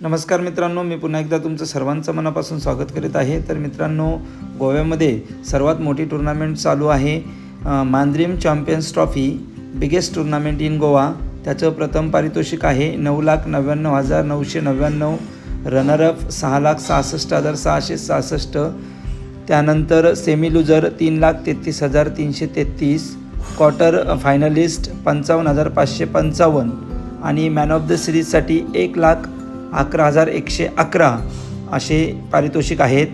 नमस्कार मित्रांनो मी पुन्हा एकदा तुमचं सर्वांचं मनापासून स्वागत करीत आहे. तर मित्रांनो गोव्यामध्ये सर्वात मोठी टुर्नामेंट चालू आहे. Mandrem champions trophy biggest tournament in Goa. त्याचं प्रथम पारितोषिक आहे नऊ लाख नव्याण्णव हजार नऊशे नव्याण्णव. रनरअप सहा लाख सहासष्ट हजार सहाशे सहासष्ट. त्यानंतर सेमी लुजर तीन लाख तेहतीस हजार तीनशे तेहतीस. क्वार्टर फायनलिस्ट पंचावन्न हजार पाचशे पंचावन्न. आणि मॅन ऑफ द सिरीजसाठी एक लाख अकरा हजार एकशे अकरा असे पारितोषिक आहेत.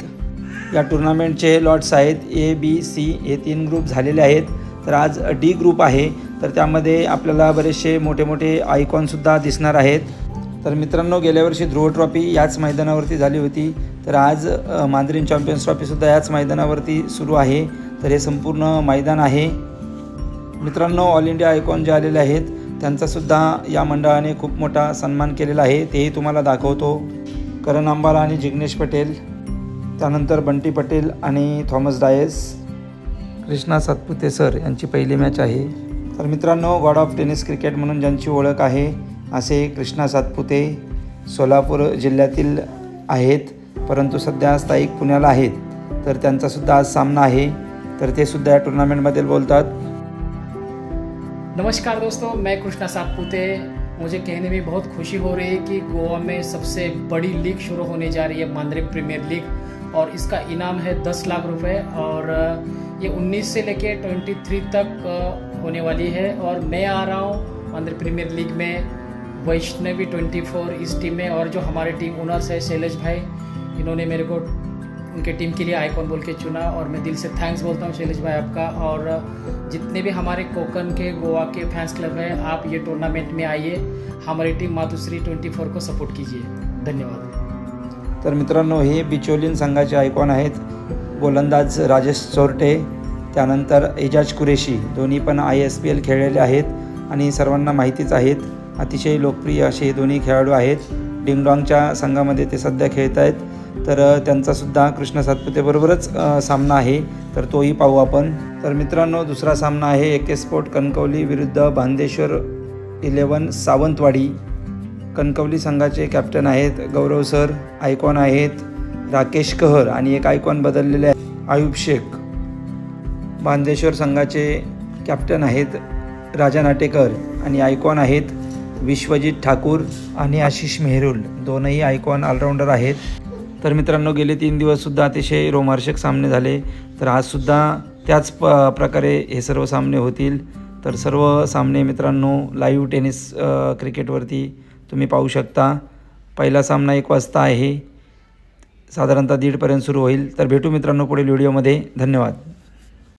या टुर्नामेंटचे लॉट्स आहेत. ए बी सी हे तीन ग्रुप झालेले आहेत. तर आज डी ग्रुप आहे. तर त्यामध्ये आपल्याला बरेचसे मोठे मोठे आयकॉनसुद्धा दिसणार आहेत. तर मित्रांनो गेल्या वर्षी ध्रुव ट्रॉफी याच मैदानावरती झाली होती. तर आज अ, मांद्रीन चॅम्पियन्स ट्रॉफीसुद्धा याच मैदानावरती सुरू आहे. तर हे संपूर्ण मैदान आहे. मित्रांनो ऑल इंडिया आयकॉन जे आलेले आहेत त्यांचासुद्धा या मंडळाने खूप मोठा सन्मान केलेला आहे. तेही तुम्हाला दाखवतो. करण अंबाला आणि जिग्नेश पटेल त्यानंतर बंटी पटेल आणि थॉमस डायस कृष्णा सातपुते सर यांची पहिली मॅच आहे. तर मित्रांनो गॉड ऑफ टेनिस क्रिकेट म्हणून ज्यांची ओळख आहे असे कृष्णा सातपुते सोलापूर जिल्ह्यातील आहेत. परंतु सध्या स्थायिक पुण्याला आहेत. तर त्यांचासुद्धा आज सामना आहे. तर ते सुद्धा या टुर्नामेंटमध्ये बोलतात. नमस्कार दोस्तों, मैं कृष्णा सातपुते। मुझे कहने में बहुत खुशी हो रही है कि गोवा में सबसे बड़ी लीग शुरू होने जा रही है, मांद्रे प्रीमियर लीग। और इसका इनाम है दस लाख रुपए और ये 19 से लेके 23 तक होने वाली है। और मैं आ रहा हूँ मांद्रे प्रीमियर लीग में, वैष्णवी 24 इस टीम में। और जो हमारे टीम ओनर्स है, शैलेश भाई, इन्होंने मेरे को उनके टीम के लिए आइकॉन बोल के चुना और मैं दिल से थैंक्स बोलता हूँ शैलेश भाई आपका। और जितने भी हमारे कोकन के गोवा के फैंस क्लब हैं आप ये टूर्नामेंट में आइए। हमारी टीम मातुश्री 24 को सपोर्ट कीजिए। धन्यवाद। तर मित्रांनो हे बिचोलीन संघाचे आयकॉन आहेत गोलंदाज राजेश चोरटे त्यानंतर एजाज कुरेशी दोन्ही पण आय एस पी एल खेळलेले आहेत आणि सर्वांना माहितीच आहेत अतिशय लोकप्रिय असे हे दोन्ही खेळाडू आहेत. डिंगडॉंगच्या संघामध्ये ते सध्या खेळत आहेत तर त्यांचासुद्धा कृष्ण सातपुतेबरोबरच सामना आहे. तर तोही पाहू आपण. तर मित्रांनो दुसरा सामना आहे एके स्पोर्ट कणकवली विरुद्ध बांदेश्वर इलेवन सावंतवाडी. कणकवली संघाचे कॅप्टन आहेत गौरव सर आयकॉन आहेत राकेश कहर आणि एक आयकॉन बदललेले आहे आयुब शेख. बांदेश्वर संघाचे कॅप्टन आहेत राजा नाटेकर आणि आयकॉन आहेत विश्वजित ठाकूर आणि आशिष मेहरुल. दोनही आयकॉन ऑलराऊंडर आहेत. तर मित्रांनो गेले तीन दिवससुद्धा अतिशय रोमार्शक सामने झाले. तर आजसुद्धा त्याच प प्रकारे हे सर्व सामने होतील. तर सर्व सामने मित्रांनो लाईव्ह टेनिस क्रिकेटवरती तुम्ही पाहू शकता. पहिला सामना एक वाजता आहे. साधारणतः दीडपर्यंत सुरू होईल. तर भेटू मित्रांनो पुढील व्हिडिओमध्ये धन्यवाद.